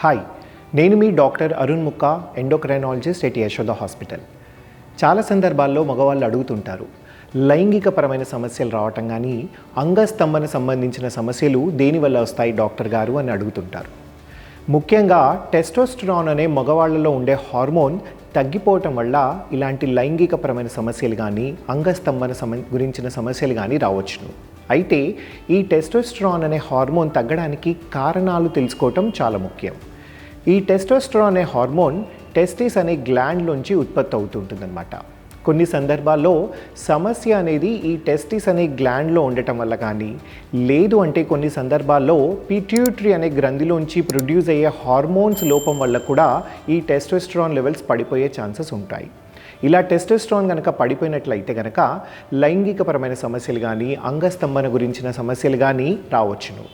Hi నేను మీ doctor Arun Mukka endocrinologist at Yashoda hospital. చాలా సందర్భాల్లో మగవాళ్ళు అడుగుతుంటారు లైంగికపరమైన సమస్యలు రావటం కానీ అంగస్తంభన సంబంధించిన సమస్యలు దేనివల్ల వస్తాయి డాక్టర్ గారు అని అడుగుతుంటారు. ముఖ్యంగా టెస్టోస్టరాన్ అనే మగవాళ్ళలో ఉండే హార్మోన్ తగ్గిపోవటం వల్ల ఇలాంటి లైంగికపరమైన సమస్యలు కానీ అంగస్తంభన సమ గురించిన సమస్యలు కానీ రావచ్చును. అయితే ఈ టెస్టోస్ట్రాన్ అనే హార్మోన్ తగ్గడానికి కారణాలు తెలుసుకోవటం చాలా ముఖ్యం. ఈ టెస్టోస్ట్రాన్ అనే హార్మోన్ టెస్టిస్ అనే గ్లాండ్లోంచి ఉత్పత్తి అవుతుంటుందన్నమాట. కొన్ని సందర్భాల్లో సమస్య అనేది ఈ టెస్టిస్ అనే గ్లాండ్లో ఉండటం వల్ల కానీ లేదు అంటే కొన్ని సందర్భాల్లో పిట్యూటరీ అనే గ్రంథిలోంచి ప్రొడ్యూస్ అయ్యే హార్మోన్స్ లోపం వల్ల కూడా ఈ టెస్టోస్ట్రాన్ లెవెల్స్ పడిపోయే ఛాన్సెస్ ఉంటాయి. ఇలా టెస్టోస్ట్రాన్ కనుక పడిపోయినట్లయితే కనుక లైంగికపరమైన సమస్యలు కానీ అంగస్తంభన గురించిన సమస్యలు కానీ రావచ్చును.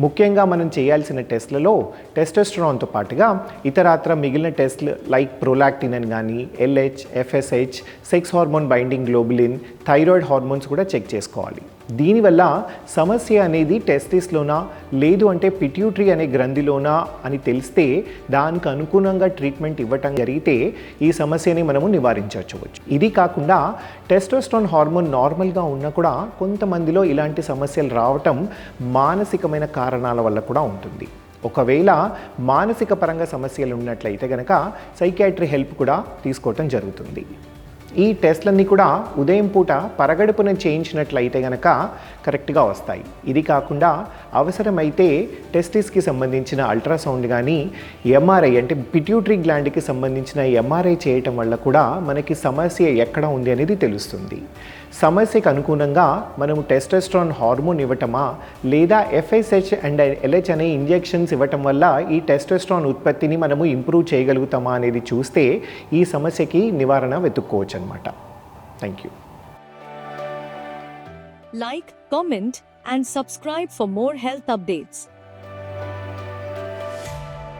ముఖ్యంగా మనం చేయాల్సిన టెస్ట్లలో టెస్టోస్టరాన్తో పాటుగా ఇతరాత్ర మిగిలిన టెస్ట్లు లైక్ ప్రోలాక్టిన్ అని కానీ LH FSH sex hormone binding globulin thyroid hormones కూడా చెక్ చేసుకోవాలి. దీనివల్ల సమస్య అనేది టెస్టిస్లోనా లేదు అంటే పిట్యూటరీ అనే గ్రంథిలోనా అని తెలిస్తే దానికి అనుగుణంగా ట్రీట్మెంట్ ఇవ్వటం జరిగితే ఈ సమస్యని మనము నివారించవచ్చు. ఇది కాకుండా టెస్టోస్ట్రాన్ హార్మోన్ నార్మల్గా ఉన్నా కూడా కొంతమందిలో ఇలాంటి సమస్యలు రావటం మానసికమైన కారణాల వల్ల కూడా ఉంటుంది. ఒకవేళ మానసిక పరంగా సమస్యలు ఉన్నట్లయితే కనుక సైకాట్రీ హెల్ప్ కూడా తీసుకోవటం జరుగుతుంది. ఈ టెస్ట్లన్నీ కూడా ఉదయం పూట పరగడుపున చేయించినట్లయితే గనక కరెక్ట్గా వస్తాయి. ఇది కాకుండా అవసరమైతే టెస్టిస్కి సంబంధించిన అల్ట్రాసౌండ్ కానీ ఎంఆర్ఐ అంటే పిట్యూటరీ గ్లాండ్కి సంబంధించిన ఎంఆర్ఐ చేయటం వల్ల కూడా మనకి సమస్య ఎక్కడ ఉంది అనేది తెలుస్తుంది. సమస్యకు అనుగుణంగా మనము టెస్టెస్ట్రాన్ హార్మోన్ ఇవ్వటమా లేదా ఎఫ్ఎస్హెచ్ అండ్ ఎల్హెచ్ అనే ఇంజెక్షన్స్ ఇవ్వటం వల్ల ఈ టెస్టెస్ట్రాన్ ఉత్పత్తిని మనము ఇంప్రూవ్ చేయగలుగుతామా అనేది చూస్తే ఈ సమస్యకి నివారణ వెతుక్కోవచ్చు. అనమాట thank you Like, comment, and subscribe for more health updates.